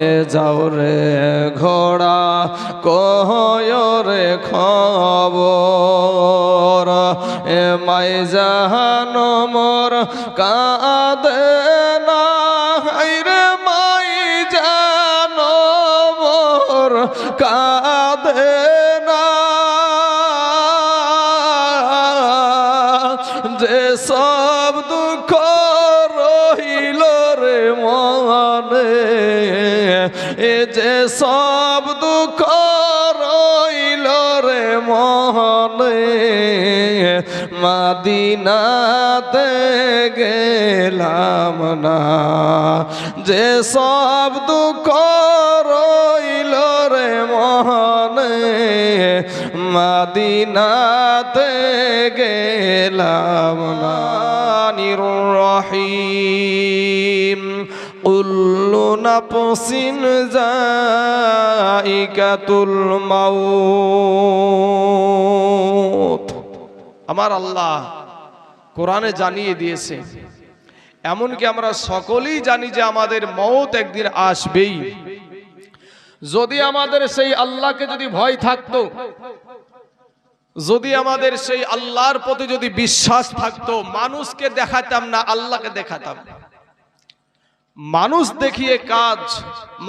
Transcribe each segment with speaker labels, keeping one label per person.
Speaker 1: যাও রে ঘোড়া কহয় রে খবর। এ মাই জাহানো মোর কাঁদে মাদিনাতে গেলাম না। যে সব দুঃখ রইল রে মনে, মাদিনাতে গেলাম না। রহিম, কুল্লু নাফসিন জাইকাতুল মাউত। আমার আল্লাহ কোরআনে জানিয়ে দিয়েছে। এমনকি আমরা সকলেই জানি যে আমাদের মত একদিন আসবেই। যদি আমাদের সেই আল্লাহকে যদি ভয় থাকতো, যদি আমাদের সেই আল্লাহর প্রতি যদি বিশ্বাস থাকতো, মানুষকে দেখাতাম না, আল্লাহকে দেখাতাম। মানুষ দেখিয়ে কাজ,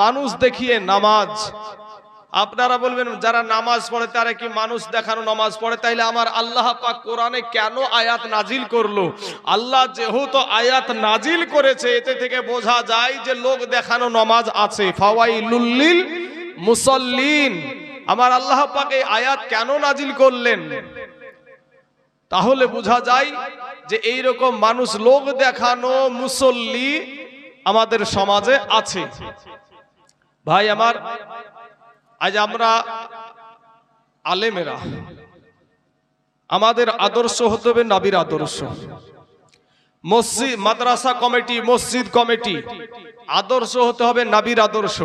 Speaker 1: মানুষ দেখিয়ে নামাজ আপনারা বলবেন, যারা নামাজ পড়ে তারা কি মানুষ দেখানো নামাজ পড়ে? তাইলে আমার আল্লাহ পাক কোরআনে কেন আয়াত নাজিল করল? আল্লাহ যেহেতু আয়াত নাজিল করেছে, এতে থেকে বোঝা যায় যে লোক দেখানো নামাজ আছে। ফাওয়াইলুল্লিল মুসল্লিন। আমার আল্লাহ পাক এই আয়াত কেন নাজিল করলেন? তাহলে বোঝা যায় যে এই রকম মানুষ লোক দেখানো মুসল্লি আমাদের সমাজে আছে। ভাই আমার আজ আমরা আলেমেরা, আমাদের আদর্শ হতে হবে নাবির আদর্শ। মসজিদ মাদ্রাসা কমিটি, মসজিদ কমিটি, আদর্শ হতে হবে নাবির আদর্শ।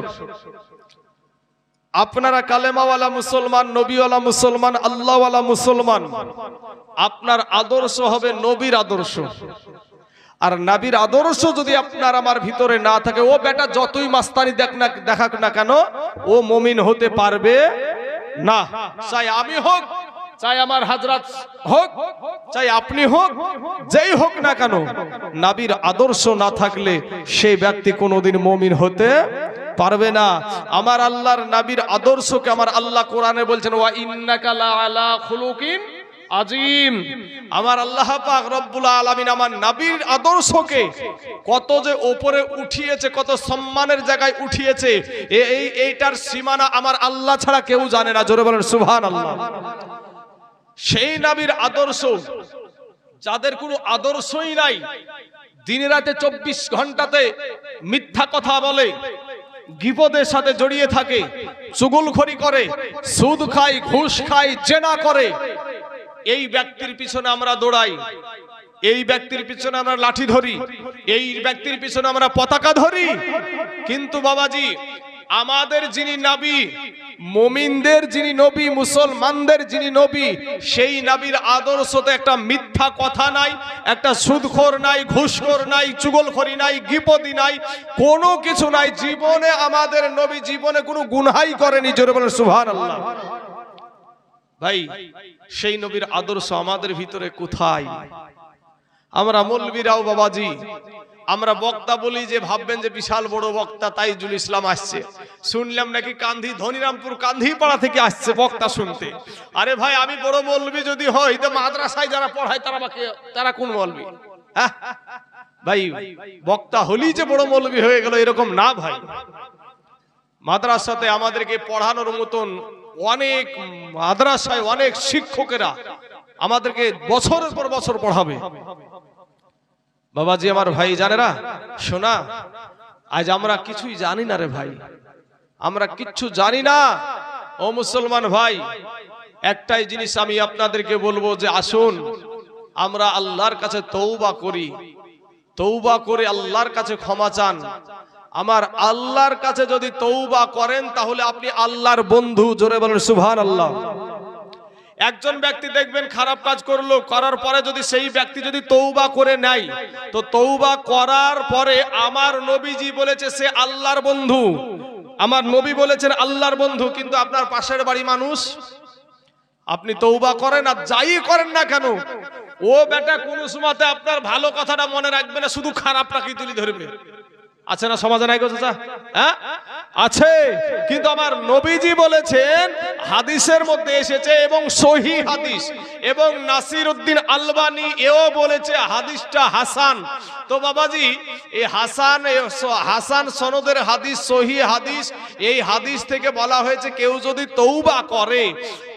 Speaker 1: আপনারা কালেমাওয়ালা মুসলমান, নবীওয়ালা মুসলমান, আল্লাহওয়ালা মুসলমান, আপনার আদর্শ হবে নবীর আদর্শ। আর নাবির আদর্শ যদি আপনার আমার ভিতরে না থাকে, ও বেটা যতই মাস্তানি দেখ না, দেখাক না কেন, ও মমিন হতে পারবে না। চাই আমি হোক, চাই আমার হাজরাত হোক, চাই আপনি হোক, যেই হোক না কেন, নাবির আদর্শ না থাকলে সেই ব্যক্তি কোনোদিন মমিন হতে পারবে না। আমার আল্লাহর নাবির আদর্শকে আমার আল্লাহ কোরআনে বলছেন, ওয়া ইন্নাকা লা আলা খুলুকিন আজিম, আমার আল্লাহ পাক রব্বুল আলামিন আমার নবীর আদর্শকে কত যে ওপরে উঠিয়েছে, কত সম্মানের জায়গায় উঠিয়েছে এই, এইটার সীমানা আমার আল্লাহ ছাড়া কেউ জানে না। জোরে বলেন, সুবহানাল্লাহ। সেই নবীর আদর্শ, যাদের কোনো আদর্শই নাই, দিনে রাতে চব্বিশ ঘন্টাতে মিথ্যা কথা বলে গিপদের সাথে জড়িয়ে থাকে, চুগলখড়ি করে, সুদ খায়, ঘুষ খায়, জেনা করে এই ব্যক্তির পিছনে আমরা দৌড়াই। এই ব্যক্তির পিছনে আমরা লাঠি ধরি। এই ব্যক্তির পিছনে আমরা পতাকা ধরি। কিন্তু বাবাজি, আমাদের যিনি নাবি, মমিনদের যিনি নবী, মুসলমানদের যিনি নবী, সেই নাবির আদর্শতে একটা মিথ্যা কথা নাই, একটা সুদখোর নাই, ঘুষখোর নাই, চুগলখড়ি নাই গিপদি নাই, কোনো কিছু নাই। জীবনে আমাদের নবী জীবনে কোনো গুনহাই করেনি, জোরে বলেন সুবহানাল্লাহ। ভাই, সেই নবীর আদর্শ আমাদের ভিতরে কোথায়? আমরা মৌলবীরাও বাবাজি, আমরা বক্তা বলি যে ভাববেন যে বিশাল বড় বক্তা, তাইজুল ইসলাম আসছে। শুনলাম নাকি কান্ধি ধনিরামপুর কান্ধি পাড়া থেকে আসছে বক্তা শুনতে। আরে ভাই, আমি বড় মৌলবি যদি হই, তো মাদ্রাসায় যারা পড়ায়, তারা বাকি তারা কোন মৌলবি? হ্যাঁ? ভাই, বক্তা হলি যে বড় মৌলবি হয়ে গেল এরকম না ভাই। মাদ্রাসাতে আমাদেরকে পড়ানোর মতন অনেক মাদ্রাসায় অনেক শিক্ষকেরা আমাদেরকে বছরের পর বছর পড়াবে। বাবাজি আমার ভাই জানে না? শোনা, আজ আমরা কিছুই জানি না রে ভাই। আমরা কিচ্ছু জানি না। ও মুসলমান ভাই, একটাই জিনিস আমি আপনাদেরকে বলব যে আসুন, আমরা আল্লাহর কাছে তৌবা করি। তৌবা করে আল্লাহর কাছে ক্ষমা চান। আমার আল্লাহর কাছে যদি তৌবা করেন, তাহলে আপনি আল্লাহর বন্ধু। জোরে বলেন সুবহান আল্লাহ একজন ব্যক্তি দেখবেন খারাপ কাজ করল, করার পরে যদি সেই ব্যক্তি যদি তৌবা করে নেয়, তো তৌবা করার পরে আমার নবীজি বলেছে, সে আল্লাহর বন্ধু। আমার নবী বলেছেন, আল্লাহর বন্ধু, কিন্তু আপনার পাশের বাড়ি মানুষ, আপনি তৌবা করেন আর যাই করেন না কেন, ও বেটা কোন সময়তে আপনার ভালো কথাটা মনে রাখবে না, শুধু খারাপটাকে তুলি ধরবে। আছে না সমাজে নাই চাচা? হ্যাঁ? আছে। কিন্তু আমার নবীজি বলেছেন, হাদিসের মধ্যে এসেছে এবং সহি হাদিস। এবং নাসির উদ্দিন আলবানি এও বলেছে, হাদিসটা হাসান। তো বাবাজি, এই হাসান হাসান সনদের হাদিস, সহি হাদিস, এই হাদিস থেকে বলা হয়েছে কেউ যদি তৌবা করে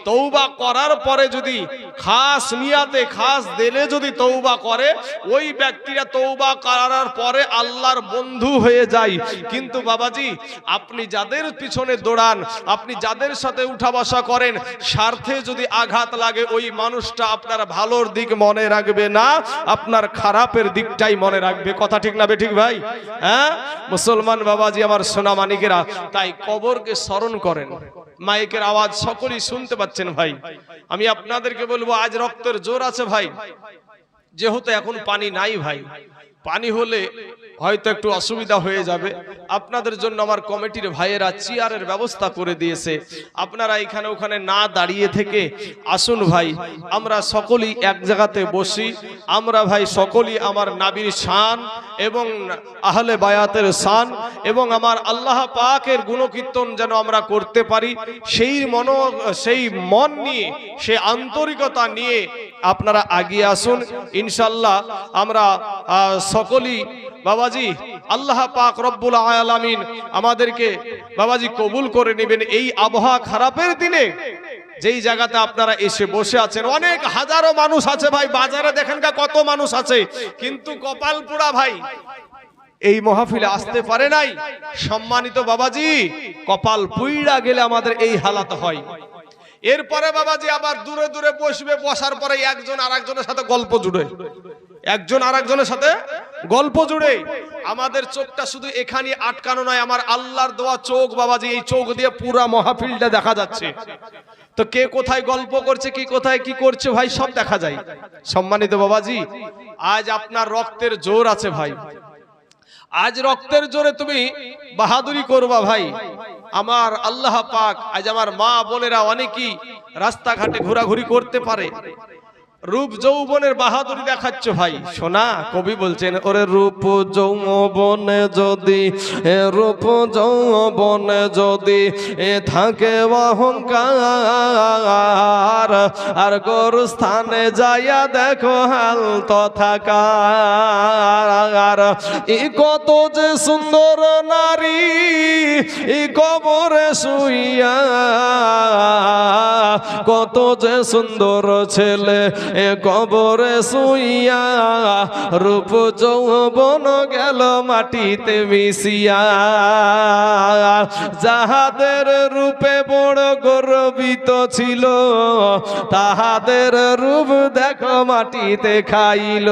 Speaker 1: তৌবা করার পরে যদি খাস নিয়াতে খাস দিলে যদি তৌবা করে, ওই ব্যক্তিরা তৌবা করার পরে আল্লাহর বন্ধু হয়ে যায়। কিন্তু বাবাজি, আপনি যাদের পিছনে দৌড়ান, আপনি যাদের সাথে উঠা বসা করেন, স্বার্থে যদি আঘাত লাগে, ওই মানুষটা আপনার ভালোর দিক মনে রাখবে না, আপনার খারাপের দিকটাই মনে রাখবে। কথা ঠিক না বেঠিক ভাই? হ্যাঁ? মুসলমান বাবাজি, আমার সোনা মানিকেরা তাই কবরকে স্মরণ করেন। মাইকের আওয়াজ সকলেই শুনতে পাচ্ছেন ভাই। আমি আপনাদেরকে বলব, আজ রক্তের জোর আছে ভাই। যেহেতু এখন পানি নাই ভাই। পানি হলে হয়তো একটু অসুবিধা হয়ে যাবে। আপনাদের জন্য আমার কমিটির ভাইয়েরা চেয়ারের ব্যবস্থা করে দিয়েছে। আপনারা এখানে ওখানে না দাঁড়িয়ে থেকে আসুন ভাই, আমরা সকলেই এক জায়গাতে বসি। আমরা ভাই সকলেই আমার নাবির শান এবং আহলে বায়াতের শান এবং আমার আল্লাহ পাকের গুণকীর্তন যেন আমরা করতে পারি। সেই মন সেই মন নিয়ে সে আন্তরিকতা নিয়ে আপনারা আগিয়ে আসুন। ইনশাল্লাহ আমরা সকলেই, বাবাজি, আল্লাহ পাক রব্বুল আলামিন আমাদেরকে, বাবাজি, কবুল করে নেবেন এই আবহাওয়া খারাপের দিনে। যেই জায়গাতে আপনারা এসে বসে আছেন, অনেক হাজারো মানুষ আছে ভাই, বাজারে দেখেন কত মানুষ আছে। কিন্তু কপাল পোড়া ভাই, এই মহাফিলে আসতে পারে নাই। সম্মানিত বাবাজি, কপাল পুইড়া গেলে আমাদের এই হালাত হয়। এরপরে বাবাজি আবার দূরে দূরে বসবে, বসার পরে একজন আর একজনের সাথে গল্প জুড়ে। একজন আর একজনের সাথে গল্প জুড়ে। আমাদের চোখটা শুধু এখানে আটকানো নয়, আমার আল্লাহর দেওয়া চোখ, বাবাজি, এই চোখ দিয়ে পুরা মহাফিলটা দেখা যাচ্ছে। তো কে কোথায় গল্প করছে, কি কোথায়, কি করছে ভাই, সব দেখা যায়। সম্মানিত বাবাজি, আজ আপনার রক্তের জোর আছে ভাই। আজ রক্তের জোরে তুমি বাহাদুরি করবা ভাই। আমার আল্লাহ পাক, আজ আমার মা বোনেরা অনেকেই রাস্তাঘাটে ঘোরাঘুরি করতে পারে। রূপ যৌবনের বাহাদুরি দেখাচ্ছ ভাই। সোনা, কবি বলছেন, ওরে রূপ যৌবনে যদি, এ রূপ যৌবনে যদি, এ থাকে অহংকার, আর গরু স্থানে যাইয়া দেখো হাল তথাকার। ই কত যে সুন্দর নারী, ই কবরে শুইয়া, কত যে সুন্দর ছেলে এ কবরে শুইয়া রূপ যৌবন গেল মাটিতে মিশিয়া। যাহাদের রূপে বড় গর্বিত ছিল, তাহাদের রূপ দেখো মাটিতে খাইল।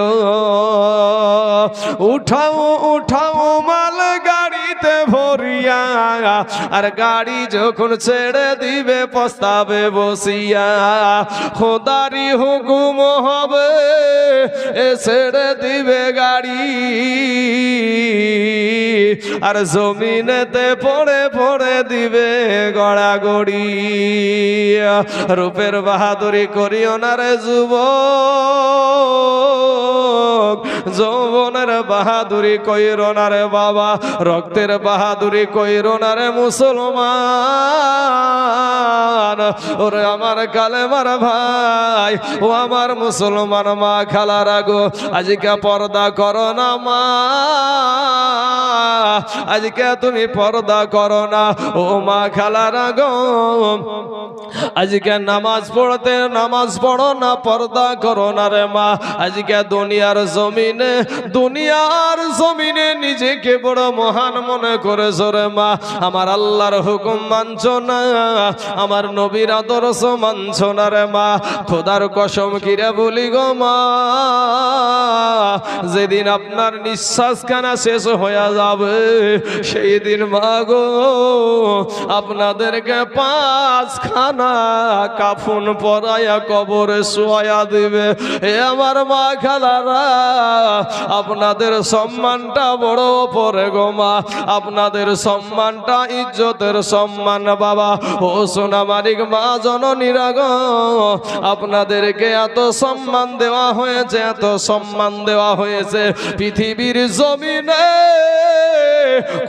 Speaker 1: উঠাও উঠাও মাল গাড়িতে ভরিয়া, আর গাড়ি যখন ছেড়ে দিবে পস্তাবে বসিয়া। খোদারি হুকুম হবে এ ছেড়ে দিবে গাড়ি। আর জমিনেতে পড়ে পড়ে দিবে গড়াগড়ি। রূপের বাহাদুরি করিও না রে যুবক। যৌবনের বাহাদুরি কইর না রে বাবা। রক্তের বাহাদুরি কইর না রে মুসলমান। ওরে আমার কালে কালেমার ভাই, ও আমার মুসলমান মা খালার আগো আজকে পর্দা করো না মা। আজকে তুমি পর্দা করো না। ও মা খালার আগো আজকে নামাজ পড়তে নামাজ পড়ো না, পর্দা করো না রে মা। আজকে দুনিয়ার জমিনে দুনিয়ার জমিনে নিজেকে বড় মহান মনে করেছ রে মা। আমার আল্লাহর হুকুম মানছ না, আমার নবীর আদর্শ মানছ না রে মা। খোদার কসম কিরে বলি গো মা, যেদিন আপনার নিঃশ্বাস খানা শেষ হয়ে যাবে হবে। সেই দিন মাগো, আপনাদেরকে পাঁচখানা কাফুন পরাইয়া কবরে শোয়া দিবে। এ আমার মা খালারা, আপনাদের সম্মানটা বড় পরে গো মা। আপনাদের সম্মানটা ইজ্জতের সম্মান বাবা। ও সোনা মানিক মা, জননীরা গো, আপনাদেরকে এত সম্মান দেওয়া হয়েছে, এত সম্মান দেওয়া হয়েছে। পৃথিবীর জমিনে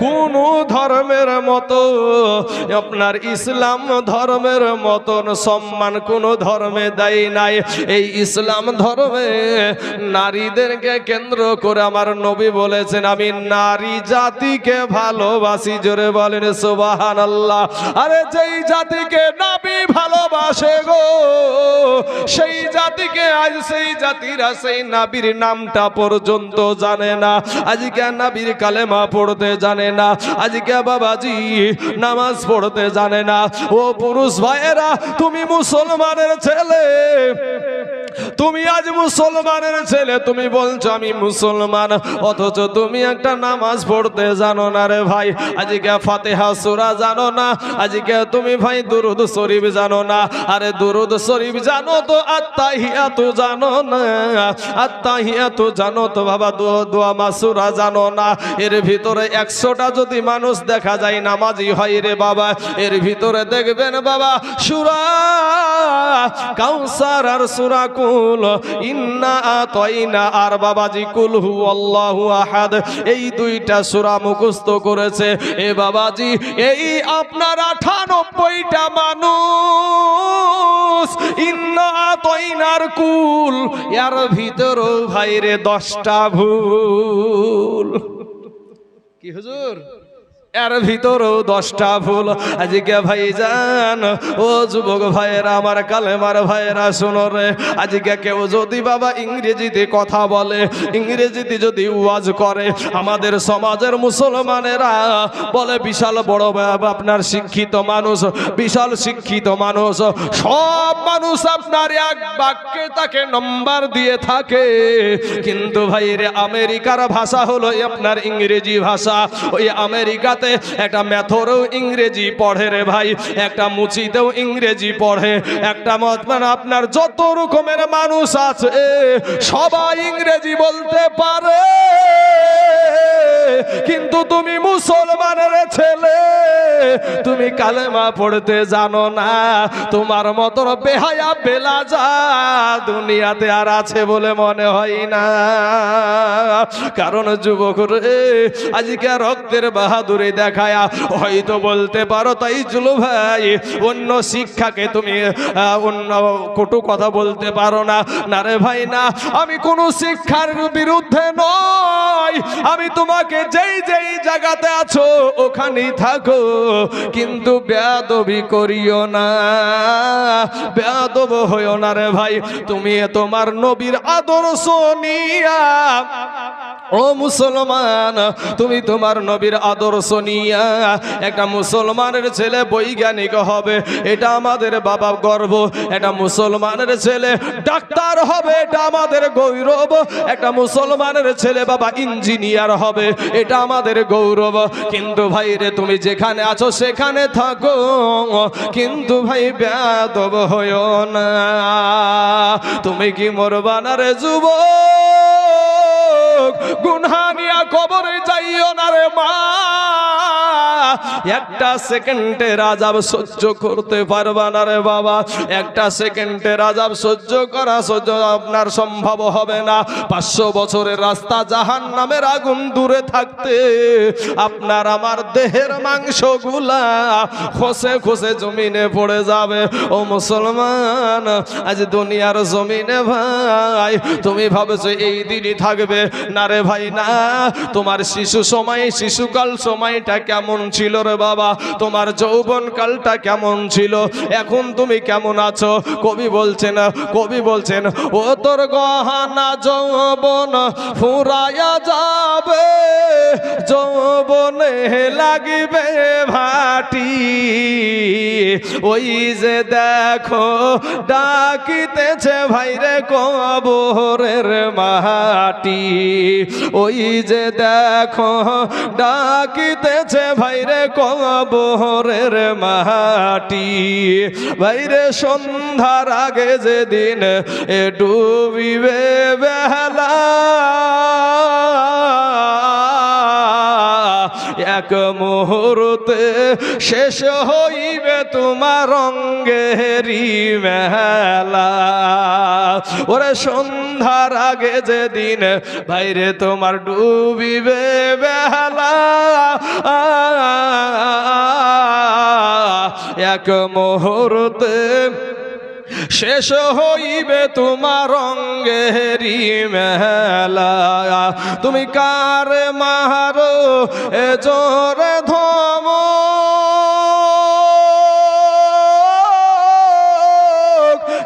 Speaker 1: কোন ধর্মের মতো, আপনার ইসলাম ধর্মের মতন, সম্মান কোন ধর্মে দেয় নাই। এই ইসলাম ধর্মে নারীদেরকে কেন্দ্র করে আমার নবী বলেছেন, আমি নারী জাতিকে ভালোবাসি। জোরে বলেন সুবাহান আল্লাহ আরে যেই জাতিকে নাবি ভালোবাসে গো, সেই জাতিকে আজ সেই জাতিরা সেই নাবির নামটা পর্যন্ত জানে না। আজকে নাবির কালেমা পড়তে জানে না। আজকে বাবাজি নামাজ পড়তে জানে না। ও পুরুষ ভাইয়েরা, তুমি মুসলমানের ছেলে। তুমি আজ মুসলমানের ছেলে, তুমি বলছো আমি মুসলমান, অথচ তুমি একটা নামাজ পড়তে জানো না রে ভাই। আজকে ফাতেহা সুরা জানো না, আজকে তুমি ভাই দুরুদ শরীফ জানো না। আরে দুরুদ শরীফ জানো তো আত্মাহিয়া তো জানো না আত্মাহিয়া তো জানো তো বাবা দোয়া মাসুরা জানো না। এর ভিতরে একশোটা যদি মানুষ দেখা যায় নামাজি হয় রে বাবা, এর ভিতরে দেখবেন বাবা, সুরা কাউসার আর সুরা কুল ইন্না আতাইনা আর বাবাজি কুল হু আল্লাহু আহাদ। এই দুইটা সুরা মুখস্থ করেছে। এ বাবাজি, এই আপনার আঠানব্বইটা মানুষ, ইন্না আতাইনার কুল, এর ভিতরও ভাইরে দশটা ভুল। কি হুজুর? এর ভিতরেও দশটা ভুল আজকে ভাই যান ও যুবক ভাইয়েরা, আমার কালেমার ভাইয়েরা, শোনো রে। আজকে কেউ যদি বাবা ইংরেজিতে কথা বলে, ইংরেজিতে যদি ওয়াজ করে, আমাদের সমাজের মুসলমানেরা বলে, বিশাল বড় আপনার শিক্ষিত মানুষ, বিশাল শিক্ষিত মানুষ। সব মানুষ আপনার এক বাক্যে তাকে নম্বর দিয়ে থাকে। কিন্তু ভাই রে আমেরিকার ভাষা হলো আপনার ইংরেজি ভাষা। ওই আমেরিকাতে একটা ম্যাথরেও ইংরেজি পড়ে রে ভাই, একটা মুচিতেও ইংরেজি পড়ে। একটা মত মানে আপনার যত রকমের মানুষ আছে, সবাই ইংরেজি বলতে পারে। কিন্তু তুমি মুসলমানের ছেলে। তুমি কালেমা পড়তে জানো না। তোমার মতন বেহায়া বেলা যা দুনিয়াতে আর আছে বলে মনে হয় না। কারণ যুবক রে, আজকে রক্তের বাহাদুরি দেখায়া হয়তো বলতে পারো তাই জুলু ভাই, অন্য শিক্ষাকে তুমি অন্য কটু কথা বলতে পারো না। না রে ভাই, না, আমি কোনো শিক্ষার বিরুদ্ধে নয়। আমি তোমাকে যেই যেই জায়গাতে আছো, ওখানেই থাকো। কিন্তু বেয়াদবি করিও না। বেয়াদব হইও না রে ভাই, তুমি তোমার নবীর আদর্শ নিয়া। ও মুসলমান, তুমি তোমার নবীর আদর্শ নিয়া। একটা মুসলমানের ছেলে বৈজ্ঞানিক হবে, এটা আমাদের বাবা গর্ব। একটা মুসলমানের ছেলে ডাক্তার হবে, এটা আমাদের গৌরব। একটা মুসলমানের ছেলে বাবা ইঞ্জিনিয়ার হবে এটা আমাদের গৌরব। কিন্তু ভাই রে, তুমি যেখানে আছো সেখানে থাকো। কিন্তু ভাই, ব্যাদব হইও না। তুমি কি মরবানা রে যুব গুনহানিয়া কবরে যাইও না রে মা। একটা সেকেন্ডের আজাব সহ্য করতে পারবা না রে বাবা। একটা সেকেন্ডের আজাব সহ্য করা সহ্য আপনার সম্ভব হবে না। পাঁচশো বছরের রাস্তা জাহান নামের আগুন দূরে থাকতে আপনার আমার দেহের মাংসগুলা খসে খসে জমিনে পড়ে যাবে। ও মুসলমান, আজ দুনিয়ার জমিনে ভাই, তুমি ভাবছ এই দিনই থাকবে? না রে ভাই, না। তোমার শিশু সময়, শিশুকাল সময়টা কেমন ছিল রে বাবা? তোমার যৌবন কালটা কেমন ছিল? এখন তুমি কেমন আছো? কবি বলছেন কবি বলছেন, ও তোর গহানা যৌবন ফুরায়া যাবে, যৌবনে লাগিবে ভাটি। ওই যে দেখো ডাকিতেছে ভাইরে কবরের মাটি। ওই যে দেখো, ডাকিতেছে ভাইরে কবরের মাটি। ভাইরে সন্ধ্যার আগে যেদিন এ ডুবিবে এক মুহূর্তে শেষ হইবে তোমার রঙ্গেরি মেলা। ওরে সন্ধ্যার আগে যেদিন বাইরে তোমার ডুবিবে বেলা। এক মুহূর্তে শেষ হইবে তোমার রঙ্গেরি মেলা তুমি কার মারো এ জোরে ধম।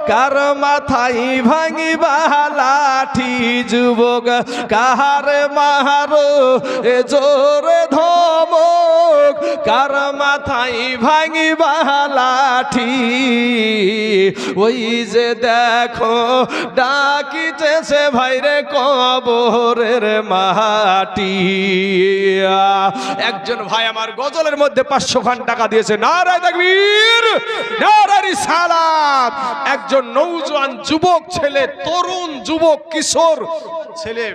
Speaker 1: কার মাথায় ভাঙিবা লাঠি যুবক, কাহার মারো এ জোরে ধমক কার মাথায় ভাঙিবা লাঠি। ওই যে দেখো, ডাকিতেছে ভাইরে কবরের মাটি। একজন ভাই আমার গজলের মধ্যে পাঁচশো খান টাকা দিয়েছে, নারায় তাকবীর, নারায় সালাম একজন নৌজওয়ান যুবক ছেলে, তরুণ যুবক, কিশোর ছেলে।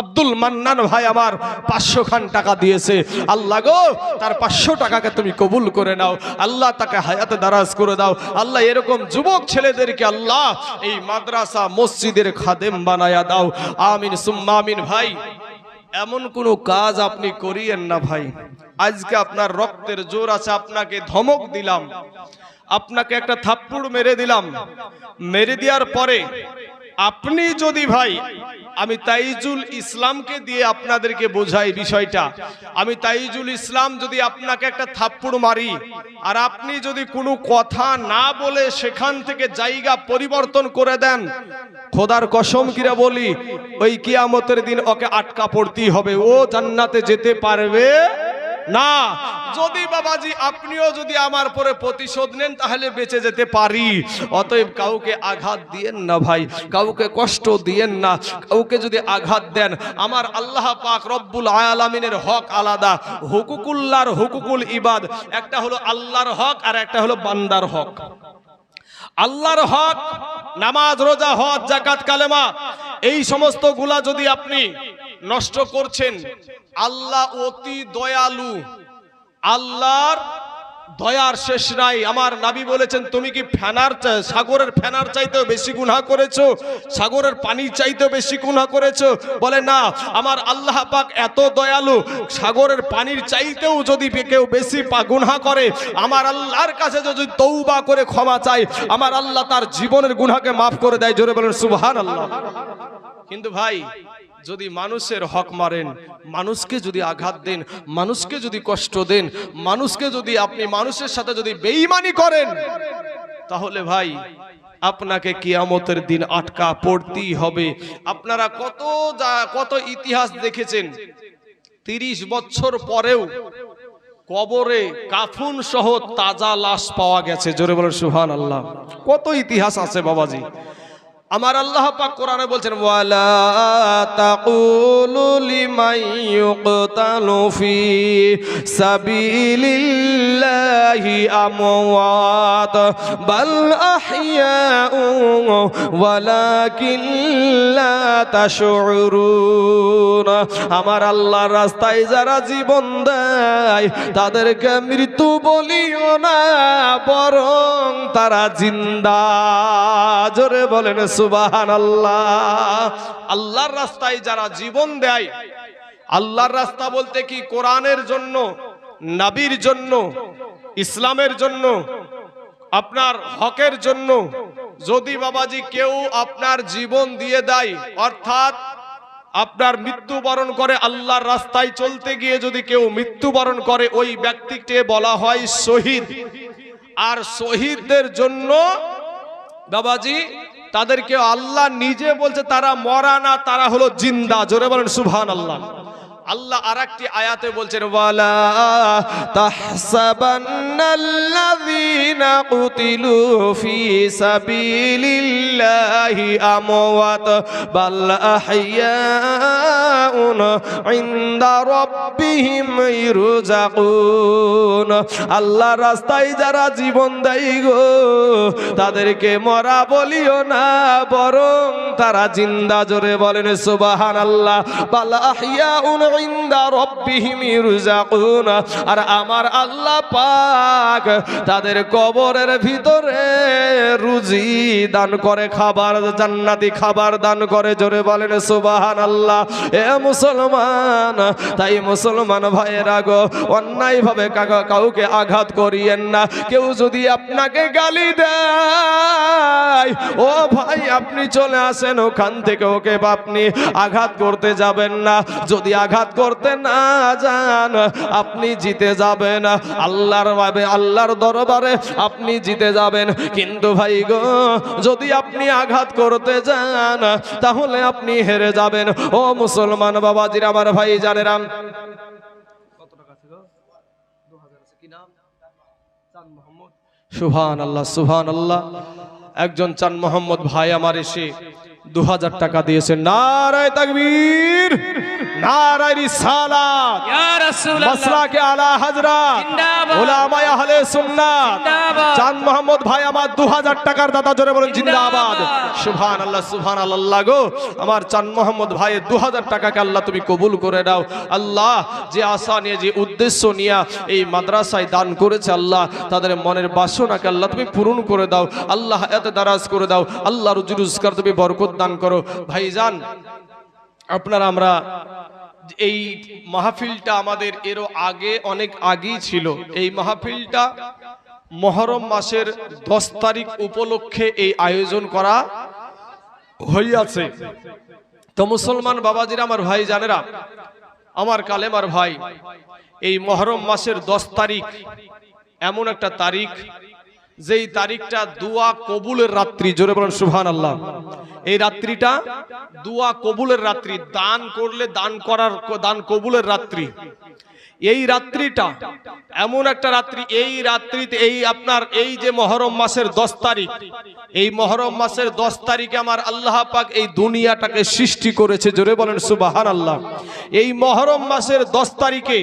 Speaker 1: আব্দুল মান্নান ভাই আমার পাঁচশো খান টাকা দিয়েছে। আল্লাহ গো, তার পাঁচশো টাকাকে তুমি কবুল করে নাও। আল্লাহ তাকে হায়াতে দারাজ করে দাও। আল্লাহ এরকম যুবক ছেলেদেরকে আল্লাহ এই মাদ্রাসা, মসজিদের খাদেম বানায়া দাও। আমিন, সুম্মা আমিন ভাই। এমন কোনো কাজ আপনি করিয়েন না ভাই। আজকে আপনার রক্তের জোর আছে, আপনাকে ধমক দিলাম। আপনাকে একটা থাপ্পড় মেরে দিলাম। মেরে দেওয়ার পরে আপনি যদি ভাই আমি তাইজুল ইসলামকে দিয়ে আপনাদেরকে বোঝাই বিষয়টা। আমি তাইজুল ইসলাম যদি আপনাকে একটা থাপ্পড় মারি, আর আপনি যদি কোনো কথা না বলে সেখান থেকে জায়গা পরিবর্তন করে দেন, খোদার কসম কিরা বলি, ওই কিয়ামতের দিন ওকে আটকা পড়তেই হবে। ও জান্নাতে যেতে পারবে? না, যদি বাবাজি, আপনিও যদি আমার পরে প্রতিশোধ নেন, তাহলে বেঁচে যেতে পারি। অতএব কাউকে আঘাত দিয়েন না ভাই, কাউকে কষ্ট দিয়েন না, কাউকে যদি আঘাত দেন, আমার আল্লাহ পাক রব্বুল আলামিনের হক আলাদা, হুকুকুল্লার হুকুকুল ইবাদ, একটা হলো আল্লাহর হক আর একটা হলো বান্দার হক। আল্লাহর হক, নামাজ, রোজা হক জাকাত কালেমা, এই সমস্তগুলা যদি আপনি নষ্ট করছেন, আল্লাহ অতি দয়ালু। আল্লাহর দয়ার শেষ নাই। আমার নাবি বলেছেন, তুমি কি ফেনার সাগরের ফেনার চাইতেও বেশি গুনাহ করেছ? সাগরের পানি চাইতেও বেশি গুনাহ করেছ? বলে, না, আমার আল্লাহ পাক এত দয়ালু। সাগরের পানির চাইতেও যদি কেউ বেশি গুনাহ করে, আমার আল্লাহর কাছে যদি তৌবা করে ক্ষমা চায়, আমার আল্লাহ তার জীবনের গুনাহকে মাফ করে দেয়। জোরে বলেন সুবহান আল্লাহ কিন্তু ভাই, যদি মানুষের হক মারেন, মানুষকে যদি আঘাত দেন, মানুষকে যদি কষ্ট দেন, মানুষকে যদি আপনি মানুষের সাথে যদি বেঈমানি করেন, তাহলে ভাই, আপনাকে কিয়ামতের দিন আটকা পড়তেই হবে। আপনারা কত যা, কত ইতিহাস দেখেছেন। তিরিশ বছর পরেও কবরে কাফুন সহ তাজা লাশ পাওয়া গেছে। জোরে বলেন সুহান আল্লাহ কত ইতিহাস আছে বাবাজি। আমার আল্লাহ পাক কোরআনে বলছেন, ওয়ালা তাকুলু লিমান ইউকতালু ফি সাবিলিল্লাহি আমওয়াত, বাল আহইয়াউ ওয়ালাকিন লা তাশউরুন। আমার আল্লাহর রাস্তায় যারা জীবন দেয়, তাদেরকে মৃত্যু বলিও না, বরং তারা জিন্দা। জোরে বলেন আল্লাহর রাস্তায় যারা জীবন দেয়, আল্লাহর রাস্তা বলতে কি কোরআনের জন্য, নাবির জন্য, ইসলামের জন্য, আপনার হকের জন্য? যদি বাবাজি কেউ আপনার জীবন দিয়ে দেয়, অর্থাৎ আপনার মৃত্যুবরণ করে আল্লাহর রাস্তায় চলতে গিয়ে যদি কেউ মৃত্যুবরণ করে, ওই ব্যক্তিকে বলা হয় শহীদ। আর শহীদদের জন্য, বাবাজি তাদেরকে আল্লাহ নিজে বলছে তারা মরা না তারা হলো জিন্দা। জোরে বলেন সুভান আল্লাহ আল্লাহ আর একটি আয়াতে বলছেন আল্লাহ রাস্তায় যারা জীবন দেয় গো, তাদেরকে মরা বলিও না, বরং তারা জিন্দা জোরে বলেন সুবাহান আল্লাহ বাল আহইয়াউন ইনদা রাব্বিহিম ইরজাকুন। আর আমার আল্লাহ পাক তাদের কবরের ভিতরে রুজি দান করে, খাবার, জান্নাতি খাবার দান করে। জোরে বলেন সুবাহান আল্লাহ এ মুসলমান, তাই মুসলমান ভাইয়েরা গো অন্যায় ভাবে কাউকে আঘাত করিয়েন না। কেউ যদি আপনাকে গালি দেয়, ও ভাই আপনি চলে আসেন, ওখান থেকে ওকে আপনি আঘাত করতে যাবেন না। যদি আঘাত করতে না যান। আপনি জিতে যাবেন। আল্লাহর ভাবে, আল্লাহর দরবারে আপনি জিতে যাবেন। কিন্তু ভাই গো, যদি আপনি আঘাত করতে যান, তাহলে আপনি হেরে যাবেন। ও মুসলমান বাবা বাবাজির আমার ভাই জানেরাম সুহান আল্লাহ সুহান আল্লাহ একজন চান মোহাম্মদ ভাই আমার এসে দু হাজার টাকা দিয়েছে নারায় তাকবীর নারায়
Speaker 2: সালা
Speaker 1: মাসলাকে আলা হাজরা।
Speaker 2: জিন্দাবাদ।
Speaker 1: সুন্নাত। চাঁদ মোহাম্মদ ভাই আমার 2000 টাকার দাতা জোরে বলেন জিন্দাবাদ।
Speaker 2: জিন্দাবাদ।
Speaker 1: সুবহানাল্লাহ সুবহানাল্লাহ গো। আমার চাঁদ মোহাম্মদ ভাইয়ের 2000 টাকাকে আল্লাহ তুমি কবুল করে দাও আল্লাহ যে আশা নিয়ে যে উদ্দেশ্য নিয়ে এই মাদ্রাসায় দান করেছে আল্লাহ তাদের মনের বাসনাকে আল্লাহ তুমি পূরণ করে দাও। আল্লাহ এত দারাজ করে দাও। আল্লাহ রুজি রোজগার তুমি বরকত দান করো। ভাইজান আপনারা আমরা এই মাহফিলটা আমাদের এরও আগে, অনেক আগেই ছিল। এই মাহফিলটা মহরম মাসের দশ তারিখ উপলক্ষে এই আয়োজন করা হইয়াছে। তো মুসলমান বাবাজিরা, আমার ভাই জানেরা, আমার কালেমার ভাই, এই মহরম মাসের দশ তারিখ এমন একটা তারিখ যেই তারিখটা দুয়া কবুলের রাত্রি, জোরে বলেন সুহান আল্লাহ এই রাত্রিটা দুয়া কবুলের রাত্রি, দান করলে দান করার, দান কবুলের রাত্রি। এই রাত্রিটা এমন একটা রাত্রি, এই রাত্রিতে এই আপনার এই যে মহরম মাসের দশ তারিখ, এই মহরম মাসের দশ তারিখে আমার আল্লাহ পাক এই দুনিয়াটাকে সৃষ্টি করেছে, জোরে বলেন সুবাহান আল্লাহ এই মহরম মাসের দশ তারিখে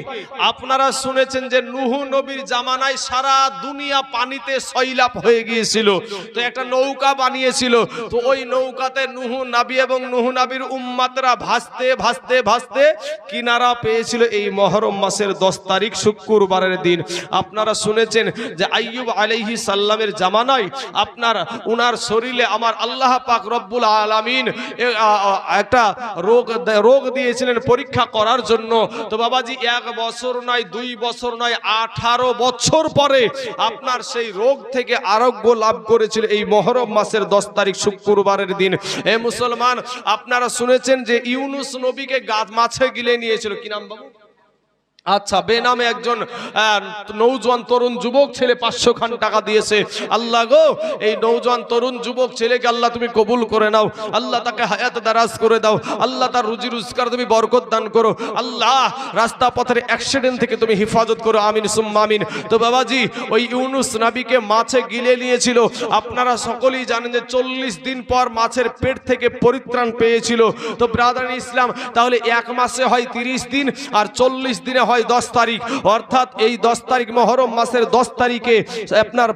Speaker 1: আপনারা শুনেছেন যে নুহু নবীর জামানায় সারা দুনিয়া পানিতে সৈলাপ হয়ে গিয়েছিল, তো একটা নৌকা বানিয়েছিল, তো ওই নৌকাতে নুহু নাবি এবং নুহু নাবির উম্মাতরা ভাসতে ভাসতে ভাসতে কিনারা পেয়েছিল এই মহরম মাসের দশ তারিখ শুক্রবারের দিন। আপনারা শুনেছেন যে আইয়ুব আলাইহি সাল্লামের জামানায় আপনার, উনার শরীরে আমার আল্লাহ পাক রব্বুল আলামিন একটা রোগ রোগ দিয়েছিলেন পরীক্ষা করার জন্য। তো বাবাজি, এক বছর নয়, দুই বছর নয়, আঠারো বছর পরে আপনার সেই রোগ থেকে আরোগ্য লাভ করেছিল এই মহরম মাসের দশ তারিখ শুক্রবারের দিন। এ মুসলমান, আপনারা শুনেছেন যে ইউনুস নবীকে গাছ মাছে গিলে নিয়েছিল। কি নাম বাবু? আচ্ছা বেনামে একজন নৌজওয়ান তরুণ যুবক ছেলে পাঁচশো খান টাকা দিয়েছে। আল্লাহ গো, এই নৌজওয়ান তরুণ যুবক ছেলেকে আল্লাহ তুমি কবুল করে নাও। আল্লাহ তাকে হায়াত দারাজ করে দাও। আল্লাহ তার রুজি রোজগার তুমি বরকত দান করো। আল্লাহ, রাস্তা পথের অ্যাক্সিডেন্ট থেকে তুমি হেফাজত করো। আমিন, সুম্মা আমিন। তো বাবাজি, ওই ইউনুস নাবিকে মাছে গিলে নিয়েছিল। আপনারা সকলেই জানেন যে চল্লিশ দিন পর মাছের পেট থেকে পরিত্রাণ পেয়েছিল। তো ব্রাদার ইসলাম, তাহলে এক মাসে হয় তিরিশ দিন, আর চল্লিশ দিনে হয় দশ তারিখ। অর্থাৎ এই দশ তারিখ মহরম মাসের দশ তারিখে আপনার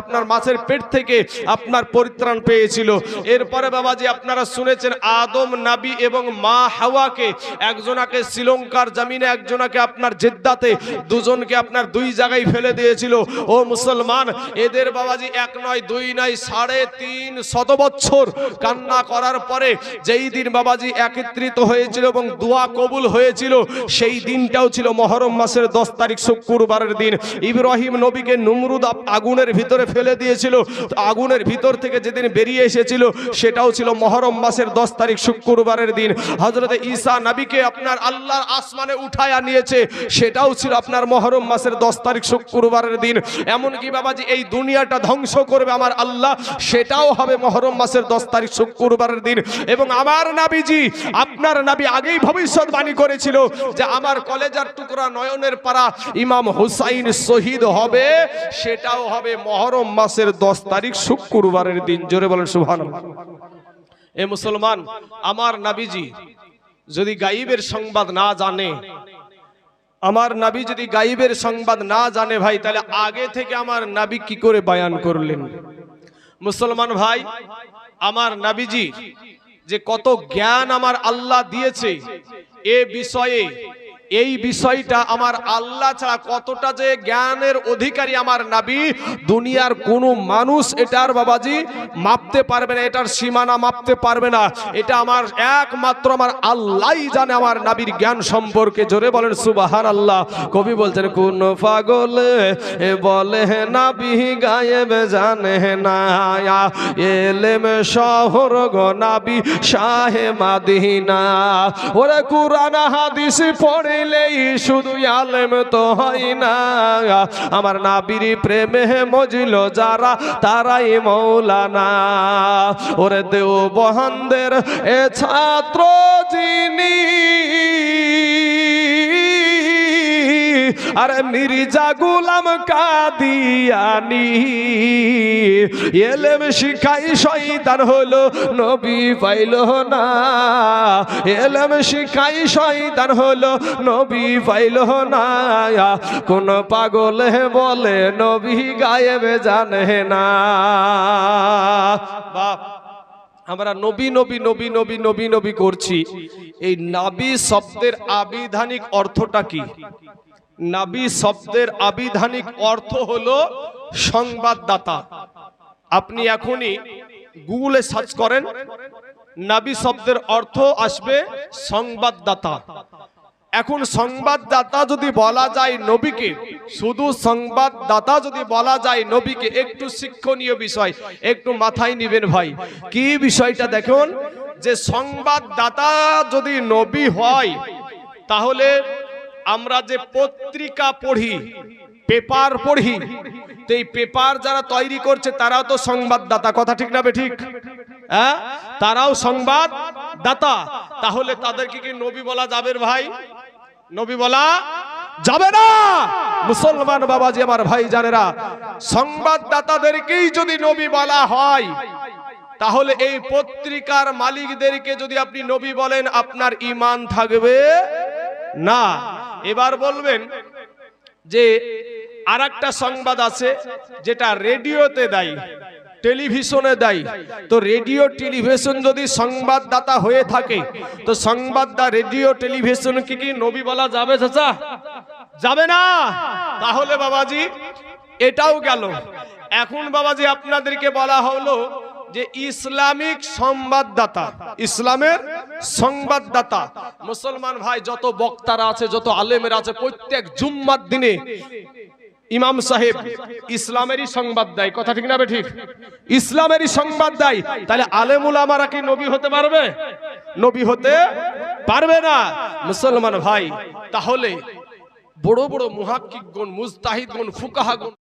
Speaker 1: আপনার মাছের পেট থেকে আপনার পরিত্রাণ পেয়েছিল। এরপরে বাবাজি আপনারা শুনেছেন আদম, নাবি এবং মা হাওয়াকে একজনাকে শ্রীলঙ্কার জামিনে, একজনাকে আপনার জেদ্দাতে, দুজনকে আপনার দুই জায়গায় ফেলে দিয়েছিল। ও মুসলমান, এদের বাবাজি এক নয়, দুই নয়, সাড়ে তিন শত বছর কান্না করার পরে যেই দিন বাবাজি একত্রিত হয়েছিল এবং দোয়া কবুল হয়েছিল, সেই দিনটাও ছিল মহরম মাসের দশ তারিখ শুক্রবারের দিন ইব্রাহিম নবীকে নমরুদ আগুনের ভিতরে ফেলে দিয়েছিল। আগুনের ভিতর থেকে যেদিন বেরিয়ে এসেছিল, সেটাও ছিল মহরম মাসের দশ তারিখ শুক্রবারের দিন। হজরত ঈসা নবীকে আপনার আল্লাহর আসমানে উঠায়া নিয়েছে, সেটাও ছিল আপনার মহরম মাসের দশ তারিখ শুক্রবারের দিন। এমনকি বাবাজি, এই দুনিয়াটা ধ্বংস করবে আমার আল্লাহ, সেটাও হবে মহরম মাসের দশ তারিখ শুক্রবারের দিন। এবং আমার নাবিজি, আপনার নাবি আগেই ভবিষ্যৎবাণী করেছিল যে আমার কলেজার টুকরা নয়নের পাড়া ইমাম হুসাইন শহীদ হবে, সেটাও হবে মহরম মাসের দশ তারিখ শুক্রবারের দিন। জোরে বলেন সুভান এ মুসলমান, আমার নাবিজি যদি গাইবের সংবাদ না জানে, আমার নাবি যদি গাইবের সংবাদ না জানে ভাই, তাহলে আগে থেকে আমার নাবি কি করে বায়ান করলেন? মুসলমান ভাই, আমার নাবিজি যে কত জ্ঞান আমার আল্লাহ দিয়েছে, এ বিষয়ে এই বিষয়টা আমার আল্লাহ ছাড়া কতটা যে জ্ঞানের অধিকারী আমার নাবি, দুনিয়ার কোনো মানুষ এটার বাবাজি মাপতে পারবে না, এটার সীমানা মাপতে পারবে না। এটা আমার একমাত্র আমার আল্লাহই জানে আমার নাবির জ্ঞান সম্পর্কে। জোরে বলেন সুবাহান আল্লাহ কবি বলছেন, কোন পাগল বলে নাবি, গায়েব জানে না এলেম শহর গো নাবি, শাহে মাদিনা। ওরে কুরআন হাদিস পড়লেই শুধু আলেম তো হয় না। আমার নাবির প্রেমে মজিল যারা, তারাই মৌলানা। ওরে দেও বহানদের এ ছাত্র যিনি আরে মির্জা গুলাম কাদিয়ানি। এলেম শিখাই শয়তান হলো, নবী পাইল না। এলেম শিখাই শয়তান হলো, নবী পাইল না। কোন পাগল বলে, নবী গায়েবে জানে না। বাপ আমরা নবী নবী নবী নবী নবী নবী করছি। এই নাবি শব্দের আবিধানিক অর্থটা কি? নাবি শব্দের আবিধানিক অর্থ হলো সংবাদদাতা। আপনি এখনই গুগলে সার্চ করেন, নাবি শব্দের অর্থ আসবে সংবাদদাতা। এখন সংবাদদাতা যদি বলা যায় নবীকে, শুধু সংবাদদাতা যদি বলা যায় নবীকে, একটু শিক্ষণীয় বিষয়, একটু মাথায় নিবেন ভাই। কি বিষয়টা দেখুন? যে সংবাদদাতা যদি নবী হয়, তাহলে আমরা যে পত্রিকা পড়ি, পেপার পড়ি এই পেপার যারা তৈরি করছে, তারাও তো সংবাদদাতা। কথা ঠিক না ঠিক? হ্যাঁ? তারাও সংবাদদাতা। তাহলে তাদেরকে কি নবী বলা যাবে ভাই? নবী বলা যাবে না! মুসলমান বাবাজি, আমার ভাই জানেরা, সংবাদদাতাদেরকেই যদি নবী বলা হয়, তাহলে এই পত্রিকার মালিকদেরকে যদি আপনি নবী বলেন, আপনার ইমান থাকবে না। এবার বলবেন যে আর একটা সংবাদ আছে যেটা রেডিওতে দেয়, টেলিভিশনে দেয়। তো রেডিও টেলিভিশন যদি সংবাদদাতা হয়ে থাকে, তো সংবাদদা রেডিও টেলিভিশন কি কি নবী বলা যাবে চাচা? যাবে না? তাহলে বাবাজি, এটাও গেল। এখন বাবাজি আপনাদেরকে বলা হলো যে ইসলামিক সংবাদদাতা, ইসলামের সংবাদদাতা। মুসলমান ভাই, যত বক্তারা আছে, যত আলেমের আছে, প্রত্যেক জুম্মার দিনে ইমাম সাহেব ইসলামেরই সংবাদ দেয়। কথা ঠিক না বে ঠিক? ইসলামেরই সংবাদ দেয়। তাহলে আলেমুল আমারা কি নবী হতে পারবে? নবী হতে পারবে না। মুসলমান ভাই, তাহলে বড় বড় মুহাক্কিকগণ, মুজতাহিদগণ, ফুকাহাগণ